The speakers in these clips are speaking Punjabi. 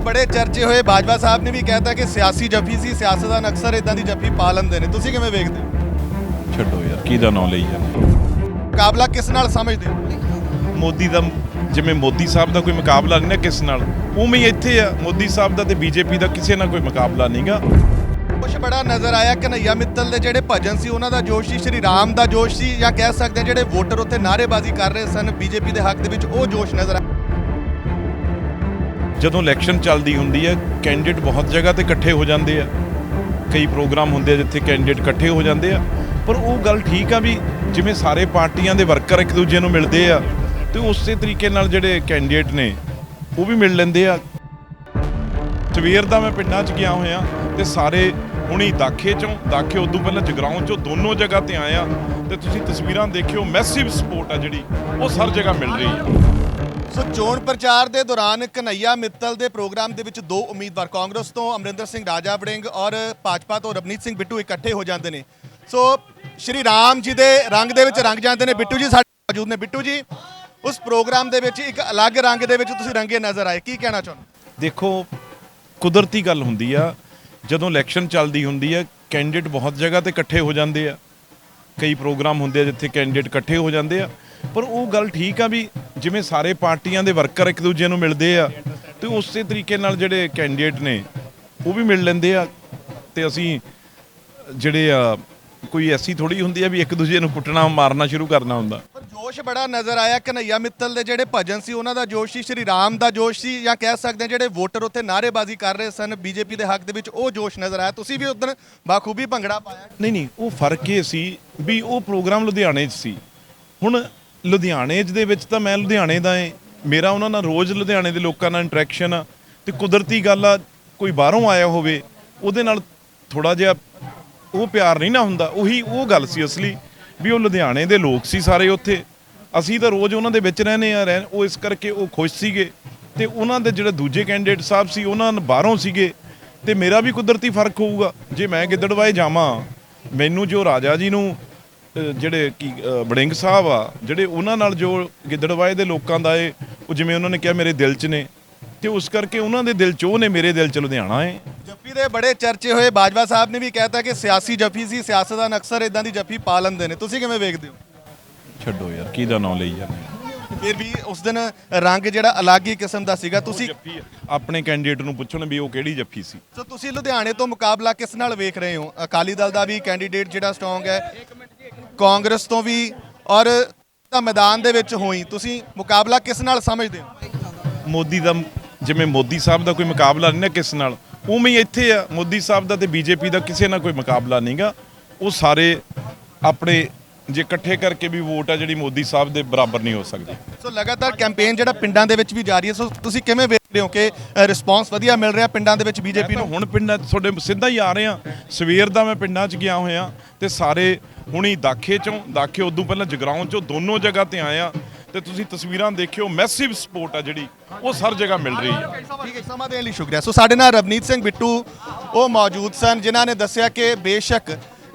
ਬੜੇ ਚਰਚੇ ਹੋਏ। ਬਾਜਵਾ ਸਾਹਿਬ ਨੇ ਵੀ ਕਹਿਤਾ ਕਿ ਸਿਆਸੀ ਜੱਫੀ ਸੀ ਸਿਆਸਤਦਾਨ ਅਕਸਰ ਇਦਾਂ ਦੀ ਜੱਫੀ ਪਾ ਲੈਂਦੇ ਨੇ। ਤੁਸੀਂ ਕਿਵੇਂ ਵੇਖਦੇ ਹੋ? ਛੱਡੋ ਯਾਰ ਕਿਹਦਾ ਨਾਂ ਲਈ ਜਾਂਦੇ ਮੁਕਾਬਲਾ ਕਿਸ ਨਾਲ ਸਮਝਦੇ ਹੋ? ਮੋਦੀ ਦਾ ਜਿਵੇਂ ਮੋਦੀ ਸਾਹਿਬ ਦਾ ਕੋਈ ਮੁਕਾਬਲਾ ਨਹੀਂ ਨਾ ਕਿਸ ਨਾਲ ਉਵੇਂ ਹੀ ਇੱਥੇ ਆ। ਮੋਦੀ ਸਾਹਿਬ ਦਾ ਤੇ ਬੀਜੇਪੀ ਦਾ ਕਿਸੇ ਨਾਲ ਕੋਈ ਮੁਕਾਬਲਾ ਨਹੀਂਗਾ ਕੁਛ ਬੜਾ ਨਜ਼ਰ ਆਇਆ ਕਨਈਆ ਮਿੱਤਲ ਦੇ ਜਿਹੜੇ ਭਜਨ ਸੀ ਉਹਨਾਂ ਦਾ ਜੋਸ਼ ਸੀ ਸ਼੍ਰੀ ਰਾਮ ਦਾ ਜੋਸ਼ ਸੀ ਜਾਂ ਕਹਿ ਸਕਦੇ ਹਾਂ ਜਿਹੜੇ ਵੋਟਰ ਉੱਥੇ ਨਾਅਰੇਬਾਜ਼ੀ ਕਰ ਰਹੇ ਸਨ ਬੀਜੇਪੀ ਦੇ ਹੱਕ ਦੇ ਵਿੱਚ ਉਹ ਜੋਸ਼ ਨਜ਼ਰ ਆਇਆ ਜਦੋਂ ਇਲੈਕਸ਼ਨ ਚੱਲਦੀ ਹੁੰਦੀ ਹੈ ਕੈਂਡੀਡੇਟ ਬਹੁਤ ਜਗ੍ਹਾ ਤੇ ਇਕੱਠੇ ਹੋ ਜਾਂਦੇ ਆ। ਕਈ ਪ੍ਰੋਗਰਾਮ ਹੁੰਦੇ ਆ ਜਿੱਥੇ ਕੈਂਡੀਡੇਟ ਇਕੱਠੇ ਹੋ ਜਾਂਦੇ ਆ। ਪਰ ਉਹ ਗੱਲ ਠੀਕ ਆ ਵੀ ਜਿਵੇਂ ਸਾਰੇ ਪਾਰਟੀਆਂ ਦੇ ਵਰਕਰ ਇੱਕ ਦੂਜੇ ਨੂੰ ਮਿਲਦੇ ਆ, ਤੇ ਉਸੇ ਤਰੀਕੇ ਨਾਲ ਜਿਹੜੇ ਕੈਂਡੀਡੇਟ ਨੇ, ਉਹ ਵੀ ਮਿਲ ਲੈਂਦੇ ਆ। ਸਵੇਰ ਦਾ ਮੈਂ ਪਿੰਡਾਂ 'ਚ ਗਿਆ ਹੋਇਆ, ਤੇ ਸਾਰੇ ਹੁਣੀ ਦਾਖੇ ਚੋਂ, ਦਾਖੇ ਉਦੋਂ ਪਹਿਲਾਂ ਜਗਰਾਉਂ ਚੋਂ ਦੋਨੋਂ ਜਗ੍ਹਾ ਤੇ ਆਇਆ ਤੇ ਤੁਸੀਂ ਤਸਵੀਰਾਂ ਦੇਖਿਓ ਮੈਸਿਵ ਸਪੋਰਟ ਆ ਜਿਹੜੀ, ਉਹ ਹਰ ਜਗ੍ਹਾ ਮਿਲ ਰਹੀ ਹੈ ਸੋ ਚੋਣ ਪ੍ਰਚਾਰ ਦੇ ਦੌਰਾਨ ਕਨਈਆ ਮਿੱਤਲ ਦੇ ਪ੍ਰੋਗਰਾਮ ਦੇ ਵਿੱਚ ਦੋ ਉਮੀਦਵਾਰ, ਕਾਂਗਰਸ ਤੋਂ ਅਮਰਿੰਦਰ ਸਿੰਘ ਰਾਜਾ ਵੜਿੰਗ ਔਰ ਭਾਜਪਾ ਤੋਂ ਰਵਨੀਤ ਸਿੰਘ ਬਿੱਟੂ ਇਕੱਠੇ ਹੋ ਜਾਂਦੇ ਨੇ। ਸੋ ਸ਼੍ਰੀ ਰਾਮ ਜੀ ਦੇ ਰੰਗ ਦੇ ਵਿੱਚ ਰੰਗ ਜਾਂਦੇ ਨੇ। ਬਿੱਟੂ ਜੀ ਸਾਡੇ ਮੌਜੂਦ ਨੇ। ਬਿੱਟੂ ਜੀ, ਉਸ ਪ੍ਰੋਗਰਾਮ ਦੇ ਵਿੱਚ ਇੱਕ ਅਲੱਗ ਰੰਗ ਦੇ ਵਿੱਚ ਤੁਸੀਂ ਰੰਗੇ ਨਜ਼ਰ ਆਏ। ਕੀ ਕਹਿਣਾ ਚਾਹੁੰਦੇ? ਦੇਖੋ, ਕੁਦਰਤੀ ਗੱਲ ਹੁੰਦੀ ਆ। ਜਦੋਂ ਇਲੈਕਸ਼ਨ ਚੱਲਦੀ ਹੁੰਦੀ ਆ, ਕੈਂਡੀਡੇਟ ਬਹੁਤ ਜਗ੍ਹਾ ਤੇ ਇਕੱਠੇ ਹੋ ਜਾਂਦੇ ਆ। ਕਈ ਪ੍ਰੋਗਰਾਮ ਹੁੰਦੇ ਆ ਜਿੱਥੇ ਕੈਂਡੀਡੇਟ ਇਕੱਠੇ ਹੋ ਜਾਂਦੇ ਆ। ਪਰ ਉਹ ਗੱਲ ਠੀਕ ਆ ਵੀ ਜਿਵੇਂ ਸਾਰੇ ਪਾਰਟੀਆਂ ਦੇ ਵਰਕਰ ਇੱਕ ਦੂਜੇ ਨੂੰ ਮਿਲਦੇ ਆ, ਤੇ ਉਸੇ ਤਰੀਕੇ ਨਾਲ ਜਿਹੜੇ ਕੈਂਡੀਡੇਟ ਨੇ, ਉਹ ਵੀ ਮਿਲ ਲੈਂਦੇ ਆ। ਤੇ ਅਸੀਂ ਜਿਹੜੇ ਆ, ਕੋਈ ਐਸੀ ਥੋੜੀ ਹੁੰਦੀ ਆ ਵੀ ਇੱਕ ਦੂਜੇ ਨੂੰ ਕੁੱਟਣਾ, ਮਾਰਨਾ ਸ਼ੁਰੂ ਕਰਨਾ ਹੁੰਦਾ। ਜੋਸ਼ ਬੜਾ ਨਜ਼ਰ ਆਇਆ। ਕਨਈਆ ਮਿੱਤਲ ਦੇ ਜਿਹੜੇ ਭਜਨ ਸੀ, ਉਹਨਾਂ ਦਾ ਜੋਸ਼ ਸੀ, ਸ਼੍ਰੀ ਰਾਮ ਦਾ ਜੋਸ਼ ਸੀ, ਜਾਂ ਕਹਿ ਸਕਦੇ ਹਾਂ ਜਿਹੜੇ ਵੋਟਰ ਉੱਥੇ ਨਾਅਰੇਬਾਜ਼ੀ ਕਰ ਰਹੇ ਸਨ, ਬੀਜੇਪੀ ਦੇ ਹੱਕ ਦੇ ਵਿੱਚ ਉਹ ਜੋਸ਼ ਨਜ਼ਰ ਆਇਆ। ਤੁਸੀਂ ਵੀ ਉਦੋਂ ਬਾਖੂਬੀ ਭੰਗੜਾ ਪਾਇਆ? ਨਹੀਂ ਨਹੀਂ, ਉਹ ਫ਼ਰਕ ਇਹ ਸੀ ਵੀ ਉਹ ਪ੍ਰੋਗਰਾਮ ਲੁਧਿਆਣੇ 'ਚ ਸੀ। ਹੁਣ ਲੁਧਿਆਣੇ 'ਚ ਦੇ ਵਿੱਚ ਤਾਂ ਮੈਂ ਲੁਧਿਆਣੇ ਦਾ ਏ। ਮੇਰਾ ਉਹਨਾਂ ਨਾਲ ਰੋਜ਼ ਲੁਧਿਆਣੇ ਦੇ ਲੋਕਾਂ ਨਾਲ ਇੰਟਰੈਕਸ਼ਨ ਆ। ਤੇ ਕੁਦਰਤੀ ਗੱਲ ਆ, ਕੋਈ ਬਾਹਰੋਂ ਆਇਆ ਹੋਵੇ, ਉਹਦੇ ਨਾਲ ਥੋੜਾ ਜਿਹਾ ਉਹ ਪਿਆਰ ਨਹੀਂ ਨਾ ਹੁੰਦਾ। ਉਹੀ ਉਹ ਗੱਲ ਸੀ ਅਸਲੀ ਵੀ ਉਹ ਲੁਧਿਆਣੇ ਦੇ ਲੋਕ ਸੀ ਸਾਰੇ ਉੱਥੇ। ਅਸੀਂ ਤਾਂ ਰੋਜ਼ ਉਹਨਾਂ ਦੇ ਵਿੱਚ ਰਹਿੰਦੇ ਆ ਰਹਿ ਉਹ ਇਸ ਕਰਕੇ ਉਹ ਖੁਸ਼ ਸੀਗੇ। ਤੇ ਉਹਨਾਂ ਦੇ ਜਿਹੜੇ ਦੂਜੇ ਕੈਂਡੀਡੇਟ ਸਾਹਿਬ ਸੀ, ਉਹਨਾਂ ਬਾਹਰੋਂ ਸੀਗੇ। ਤੇ ਮੇਰਾ ਵੀ ਕੁਦਰਤੀ ਫ਼ਰਕ ਹੋਊਗਾ। ਜੇ ਮੈਂ ਗਿੱਦੜਵਾਏ ਜਾਵਾਂ, ਮੈਨੂੰ ਜੋ ਰਾਜਾ ਜੀ ਨੂੰ ਜਿਹੜੇ ਕੀ ਬੜਿੰਗ ਸਾਹਿਬ ਆ, ਜਿਹੜੇ ਉਹਨਾਂ ਨਾਲ ਜੋ ਗਿੱਦੜਵਾਏ ਦੇ ਲੋਕਾਂ ਦਾ ਏ, ਉਹ ਜਿਵੇਂ ਉਹਨਾਂ ਨੇ ਕਿਹਾ ਮੇਰੇ ਦਿਲ 'ਚ ਨੇ, ਤੇ ਉਸ ਕਰਕੇ ਉਹਨਾਂ ਦੇ ਦਿਲ 'ਚ ਉਹ ਨੇ ਮੇਰੇ ਦਿਲ 'ਚ ਲੁਧਿਆਣਾ ਏ। ਜੱਫੀ ਦੇ ਬੜੇ ਚਰਚੇ ਹੋਏ। ਬਾਜਵਾ ਸਾਹਿਬ ਨੇ ਵੀ ਕਹਿਤਾ ਕਿ ਸਿਆਸੀ ਜੱਫੀ ਸੀ। ਸਿਆਸਤਦਾਨ ਅਕਸਰ ਇਦਾਂ ਦੀ ਜੱਫੀ ਪਾ ਲੈਂਦੇ ਨੇ। ਤੁਸੀਂ ਕਿਵੇਂ ਵੇਖਦੇ ਹੋ? ਛੱਡੋ ਯਾਰ ਕਿਹਦਾ ਨਾਂ ਲਈ ਜਾਂਦੇ ਫਿਰ ਵੀ ਉਸ ਦਿਨ ਰੰਗ ਜਿਹੜਾ ਅਲੱਗ ਹੀ ਕਿਸਮ ਦਾ ਸੀਗਾ ਤੁਸੀਂ ਜੱਫੀ ਆ। ਆਪਣੇ ਕੈਂਡੀਡੇਟ ਨੂੰ ਪੁੱਛਣ ਵੀ ਉਹ ਕਿਹੜੀ ਜੱਫੀ ਸੀ। ਸੋ ਤੁਸੀਂ ਲੁਧਿਆਣੇ ਤੋਂ ਮੁਕਾਬਲਾ ਕਿਸ ਨਾਲ ਵੇਖ ਰਹੇ ਹੋ? ਅਕਾਲੀ ਦਲ ਦਾ ਵੀ ਕੈਂਡੀਡੇਟ ਜਿਹੜਾ ਸਟਰੋਂਗ ਹੈ ਕਾਂਗਰਸ ਤੋਂ ਵੀ ਔਰ ਤਾਂ ਮੈਦਾਨ ਦੇ ਵਿੱਚ ਹੋਈ। ਤੁਸੀਂ ਮੁਕਾਬਲਾ ਕਿਸ ਨਾਲ ਸਮਝਦੇ ਹੋ? ਮੋਦੀ ਦਾ ਜਿਵੇਂ ਮੋਦੀ ਸਾਹਿਬ ਦਾ ਕੋਈ ਮੁਕਾਬਲਾ ਨਹੀਂ ਨਾ ਕਿਸ ਨਾਲ ਉਵੇਂ ਹੀ ਇੱਥੇ ਆ। ਮੋਦੀ ਸਾਹਿਬ ਦਾ ਤੇ ਬੀਜੇਪੀ ਦਾ ਕਿਸੇ ਨਾਲ ਕੋਈ ਮੁਕਾਬਲਾ ਨਹੀਂਗਾ ਉਹ ਸਾਰੇ ਆਪਣੇ ਜੇ ਇਕੱਠੇ ਕਰਕੇ ਵੀ ਵੋਟ ਆ ਜਿਹੜੀ ਮੋਦੀ ਸਾਹਿਬ ਦੇ ਬਰਾਬਰ ਨਹੀਂ ਹੋ ਸਕਦੀ। ਸੋ ਲਗਾਤਾਰ ਕੈਂਪੇਨ ਜਿਹੜਾ ਪਿੰਡਾਂ ਦੇ ਵਿੱਚ ਵੀ ਜਾਰੀ ਹੈ ਸੋ ਤੁਸੀਂ ਕਿਵੇਂ ਵੇਖਦੇ ਹੋ ਕਿ ਰਿਸਪੌਂਸ ਵਧੀਆ ਮਿਲ ਰਿਹਾ ਪਿੰਡਾਂ ਦੇ ਵਿੱਚ ਬੀਜੇਪੀ ਨੂੰ? ਹੁਣ ਪਿੰਡਾਂ 'ਚ ਤੁਹਾਡੇ ਸਿੱਧਾ ਹੀ ਆ ਰਹੇ ਆ ਸਵੇਰ ਦਾ ਮੈਂ ਪਿੰਡਾਂ 'ਚ ਗਿਆ ਹੋਇਆ ਤੇ ਸਾਰੇ ਹੁਣੀ ਦਾਖੇ ਚੋਂ ਦਾਖੇ ਉਦੋਂ ਪਹਿਲਾਂ ਜਗਰਾਉਂ ਚੋਂ ਦੋਨੋਂ ਜਗ੍ਹਾ ਤੇ ਆਇਆ ਤੇ ਤੁਸੀਂ ਤਸਵੀਰਾਂ ਦੇਖਿਓ ਮੈਸਿਵ ਸਪੋਰਟ ਆ ਜਿਹੜੀ ਉਹ ਹਰ ਜਗ੍ਹਾ ਮਿਲ ਰਹੀ ਆ ਠੀਕ ਹੈ ਸਮਾਂ ਦੇਣ ਲਈ ਸ਼ੁਕਰੀਆ। ਸੋ ਸਾਡੇ ਨਾਲ ਰਵਨੀਤ ਸਿੰਘ ਬਿੱਟੂ ਉਹ ਮੌਜੂਦ ਸਨ ਜਿਨ੍ਹਾਂ ਨੇ ਦੱਸਿਆ ਕਿ ਬੇਸ਼ੱਕ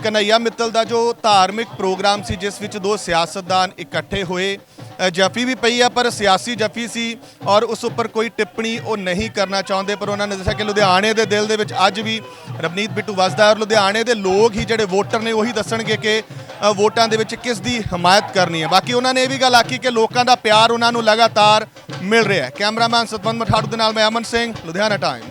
ਕਨਈਆ ਮਿੱਤਲ ਦਾ ਜੋ ਧਾਰਮਿਕ ਪ੍ਰੋਗਰਾਮ ਸੀ, ਜਿਸ ਵਿੱਚ ਦੋ ਸਿਆਸਤਦਾਨ ਇਕੱਠੇ ਹੋਏ ਜਫੀ ਵੀ ਪਈ ਆ, ਪਰ ਸਿਆਸੀ ਜਫੀ ਸੀ ਔਰ ਉਸ ਉੱਪਰ ਕੋਈ ਟਿੱਪਣੀ ਉਹ ਨਹੀਂ ਕਰਨਾ ਚਾਹੁੰਦੇ, ਪਰ ਉਹਨਾਂ ਨੇ ਦੱਸਿਆ ਕਿ ਲੁਧਿਆਣੇ ਦੇ ਦਿਲ ਦੇ ਵਿੱਚ ਅੱਜ ਵੀ ਰਵਨੀਤ ਬਿੱਟੂ ਵਸਦਾ ਔਰ ਲੁਧਿਆਣੇ ਦੇ ਲੋਕ ਹੀ ਜਿਹੜੇ ਵੋਟਰ ਨੇ ਉਹੀ ਦੱਸਣਗੇ ਕਿ ਵੋਟਾਂ ਦੇ ਵਿੱਚ ਕਿਸ ਦੀ ਹਮਾਇਤ ਕਰਨੀ ਹੈ। ਬਾਕੀ ਉਹਨਾਂ ਨੇ ਇਹ ਵੀ ਗੱਲ ਆਖੀ ਕਿ ਲੋਕਾਂ ਦਾ ਪਿਆਰ ਉਹਨਾਂ ਨੂੰ ਲਗਾਤਾਰ ਮਿਲ ਰਿਹਾ ਹੈ। ਕੈਮਰਾਮੈਨ ਸਤਵੰਤ ਮਠਾੜੂ ਦੇ ਨਾਲ ਮੈਂ ਅਮਨ ਸਿੰਘ, ਲੁਧਿਆਣਾ ਟਾਈਮ।